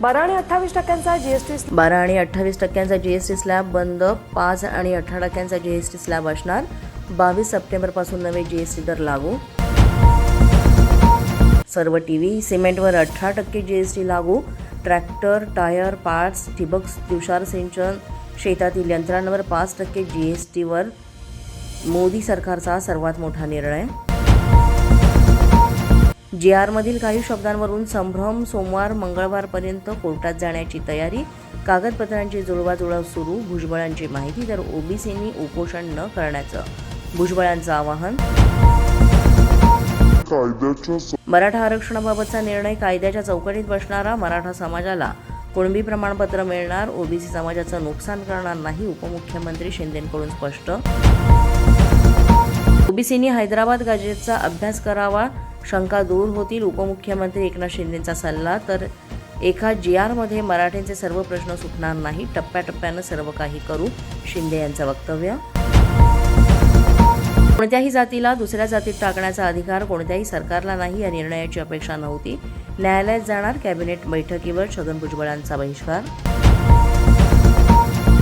बारा आणि अठ्ठावीस टक्क्यांचा जीएसटी बारा आणि अठ्ठावीस टक्क्यांचा जी एस टी स्लॅब बंद पाच आणि अठरा टक्क्यांचा जी एस टी स्लॅब असणार. बावीस सप्टेंबरपासून नवे जी एस टी दर लागू. सर्व टी व्ही सिमेंटवर अठरा टक्के जी एस टी लागू. ट्रॅक्टर टायर पार्ट्स ठिबक तुषार सिंचन शेतातील यंत्रांवर पाच टक्के जी एस टीवर मोदी सरकारचा सर्वात मोठा निर्णय. जी आरमधील काही शब्दांवरून संभ्रम सोमवार मंगळवारपर्यंत कोर्टात जाण्याची तयारी कागदपत्रांची जुळवाजुळव सुरू भुजबळांची माहिती तर ओबीसींनी उपोषण न करण्याचं भुजबळांचं आवाहन. मराठा आरक्षणाबाबतचा निर्णय कायद्याच्या चौकटीत बसणारा मराठा समाजाला कुणबी प्रमाणपत्र मिळणार ओबीसी समाजाचं नुकसान करणार नाही उपमुख्यमंत्री शिंदेकडून स्पष्ट. ओबीसींनी हैदराबाद गजेटचा अभ्यास करावा शंका दूर होतील. उपमुख्यमंत्री एकनाथ शिंदेचा सल्ला तर एका जी आरमध्ये मराठ्यांचे सर्व प्रश्न सुटणार नाही. टप्प्याटप्प्यानं सर्व काही करू शिंदे यांचं वक्तव्य. कोणत्याही जातीला दुसऱ्या जातीत टाकण्याचा अधिकार कोणत्याही सरकारला नाही या निर्णयाची अपेक्षा नव्हती. न्यायालयात जाणार कॅबिनेट बैठकीवर छगन भुजबळांचा बहिष्कार.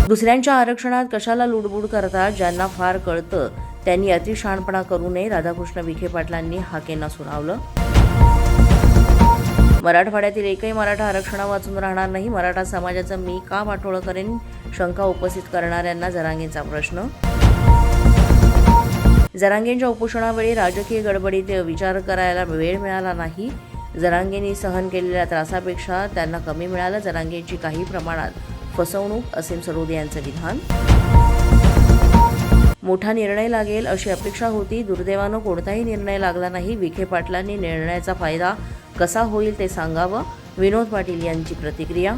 दुसऱ्यांच्या आरक्षणात कशाला लुडबुड करतात ज्यांना फार कळतं त्यांनी अतिशहाणपणा करू नये. राधाकृष्ण विखे पाटलांनी हाकेंना सुनावलं. मराठवाड्यातील एकही मराठा आरक्षणा वाचून राहणार नाही. मराठा समाजाचं मी का वाटोळं करेन शंका उपस्थित करणाऱ्यांना जरांगेंचा प्रश्न. जरांगेंच्या उपोषणावेळी राजकीय गडबडीत विचार करायला वेळ मिळाला नाही. जरांगेंनी सहन केलेल्या त्रासापेक्षा त्यांना कमी मिळालं. जरांगेंची काही प्रमाणात फसवणूक असीम सरोदे यांचं विधान मोठा निर्णय लागेल अशी अपेक्षा होती. दुर्दैवानं कोणताही निर्णय लागला नाही. विखे पाटलांनी निर्णयाचा फायदा कसा होईल ते सांगावं. विनोद पाटील यांची प्रतिक्रिया